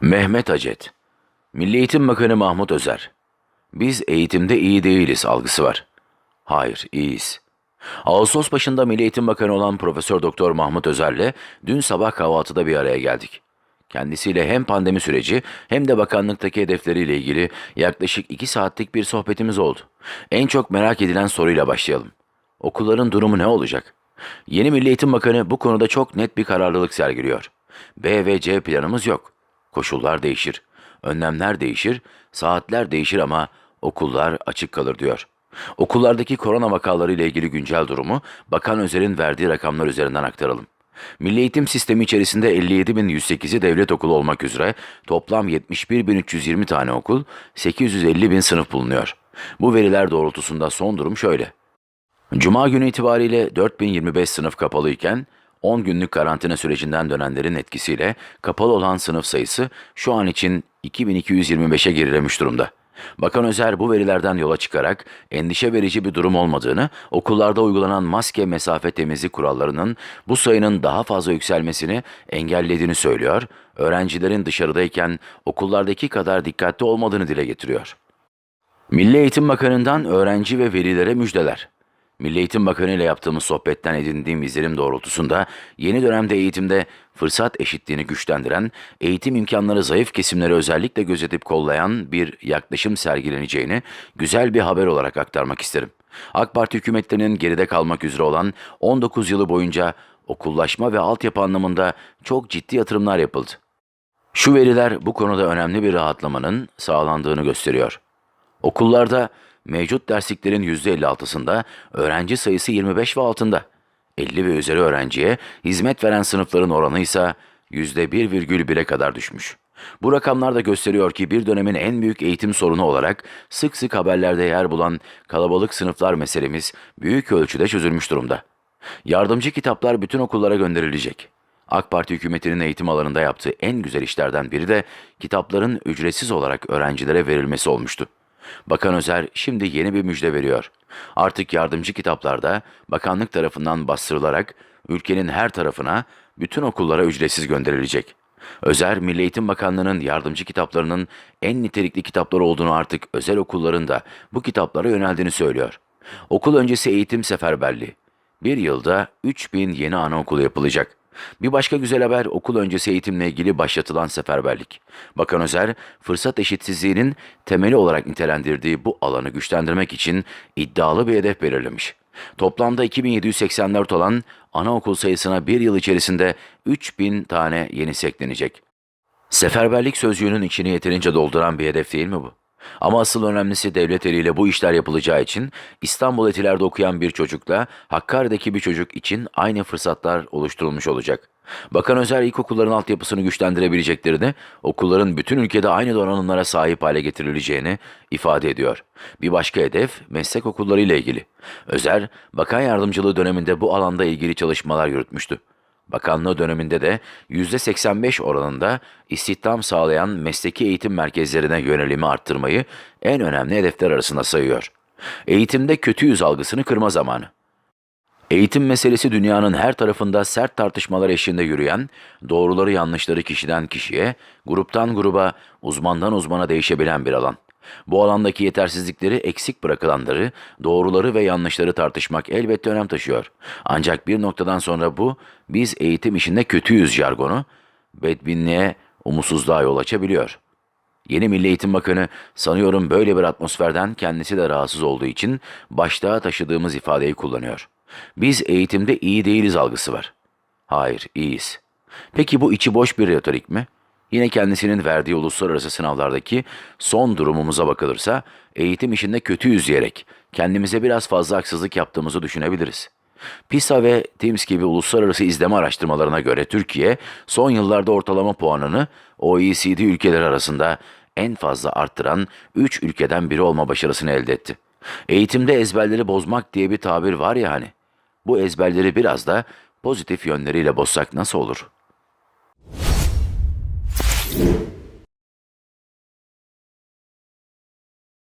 Mehmet Acet Milli Eğitim Bakanı Mahmut Özer Biz eğitimde iyi değiliz algısı var. Hayır, iyiyiz. Ağustos başında Milli Eğitim Bakanı olan Profesör Doktor Mahmut Özer'le dün sabah kahvaltıda bir araya geldik. Kendisiyle hem pandemi süreci hem de bakanlıktaki hedefleriyle ilgili yaklaşık iki saatlik bir sohbetimiz oldu. En çok merak edilen soruyla başlayalım. Okulların durumu ne olacak? Yeni Milli Eğitim Bakanı bu konuda çok net bir kararlılık sergiliyor. B ve C planımız yok. Koşullar değişir, önlemler değişir, saatler değişir ama okullar açık kalır diyor. Okullardaki korona vakaları ile ilgili güncel durumu Bakan Özer'in verdiği rakamlar üzerinden aktaralım. Milli eğitim sistemi içerisinde 57.108'i devlet okulu olmak üzere toplam 71.320 tane okul, 850 bin sınıf bulunuyor. Bu veriler doğrultusunda son durum şöyle. Cuma günü itibariyle 4025 sınıf kapalı iken 10 günlük karantina sürecinden dönenlerin etkisiyle kapalı olan sınıf sayısı şu an için 2225'e gerilemiş durumda. Bakan Özer bu verilerden yola çıkarak endişe verici bir durum olmadığını, okullarda uygulanan maske mesafe temizlik kurallarının bu sayının daha fazla yükselmesini engellediğini söylüyor, öğrencilerin dışarıdayken okullardaki kadar dikkatli olmadığını dile getiriyor. Milli Eğitim Bakanı'ndan öğrenci ve velilere müjdeler. Milli Eğitim Bakanı ile yaptığımız sohbetten edindiğim izlenim doğrultusunda yeni dönemde eğitimde fırsat eşitliğini güçlendiren, eğitim imkanları zayıf kesimleri özellikle gözetip kollayan bir yaklaşım sergileneceğini güzel bir haber olarak aktarmak isterim. AK Parti hükümetlerinin geride kalmak üzere olan 19 yılı boyunca okullaşma ve altyapı anlamında çok ciddi yatırımlar yapıldı. Şu veriler bu konuda önemli bir rahatlamanın sağlandığını gösteriyor. Okullarda mevcut dersliklerin %56'sında öğrenci sayısı 25 ve altında. 50 ve üzeri öğrenciye hizmet veren sınıfların oranı ise %1,1'e kadar düşmüş. Bu rakamlar da gösteriyor ki bir dönemin en büyük eğitim sorunu olarak sık sık haberlerde yer bulan kalabalık sınıflar meselemiz büyük ölçüde çözülmüş durumda. Yardımcı kitaplar bütün okullara gönderilecek. AK Parti hükümetinin eğitim alanında yaptığı en güzel işlerden biri de kitapların ücretsiz olarak öğrencilere verilmesi olmuştu. Bakan Özer şimdi yeni bir müjde veriyor. Artık yardımcı kitaplarda bakanlık tarafından bastırılarak ülkenin her tarafına bütün okullara ücretsiz gönderilecek. Özer, Milli Eğitim Bakanlığı'nın yardımcı kitaplarının en nitelikli kitaplar olduğunu artık özel okulların da bu kitaplara yöneldiğini söylüyor. Okul öncesi eğitim seferberliği. Bir yılda 3000 yeni anaokulu yapılacak. Bir başka güzel haber okul öncesi eğitimle ilgili başlatılan seferberlik. Bakan Özer, fırsat eşitsizliğinin temeli olarak nitelendirdiği bu alanı güçlendirmek için iddialı bir hedef belirlemiş. Toplamda 2784 olan anaokul sayısına bir yıl içerisinde 3000 tane yenisi eklenecek. Seferberlik sözcüğünün içini yeterince dolduran bir hedef değil mi bu? Ama asıl önemlisi devlet eliyle bu işler yapılacağı için İstanbul Etiler'de okuyan bir çocukla Hakkari'deki bir çocuk için aynı fırsatlar oluşturulmuş olacak. Bakan Özer ilkokulların altyapısını güçlendirebileceklerini, okulların bütün ülkede aynı donanımlara sahip hale getirileceğini ifade ediyor. Bir başka hedef meslek okulları ile ilgili. Özer, bakan yardımcılığı döneminde bu alanda ilgili çalışmalar yürütmüştü. Bakanlığı döneminde de %85 oranında istihdam sağlayan mesleki eğitim merkezlerine yönelimi arttırmayı en önemli hedefler arasında sayıyor. Eğitimde kötü yüz algısını kırma zamanı. Eğitim meselesi dünyanın her tarafında sert tartışmalar eşliğinde yürüyen, doğruları yanlışları kişiden kişiye, gruptan gruba, uzmandan uzmana değişebilen bir alan. Bu alandaki yetersizlikleri, eksik bırakılanları, doğruları ve yanlışları tartışmak elbette önem taşıyor. Ancak bir noktadan sonra bu, biz eğitim işinde kötüyüz jargonu, bedbinliğe, umutsuzluğa yol açabiliyor. Yeni Milli Eğitim Bakanı sanıyorum böyle bir atmosferden kendisi de rahatsız olduğu için başlığa taşıdığımız ifadeyi kullanıyor. Biz eğitimde iyi değiliz algısı var. Hayır, iyiyiz. Peki bu içi boş bir retorik mi? Yine kendisinin verdiği uluslararası sınavlardaki son durumumuza bakılırsa eğitim işinde kötüyüz diyerek kendimize biraz fazla haksızlık yaptığımızı düşünebiliriz. PISA ve TIMSS gibi uluslararası izleme araştırmalarına göre Türkiye son yıllarda ortalama puanını OECD ülkeleri arasında en fazla arttıran 3 ülkeden biri olma başarısını elde etti. Eğitimde ezberleri bozmak diye bir tabir var ya hani. Bu ezberleri biraz da pozitif yönleriyle bozsak nasıl olur? you.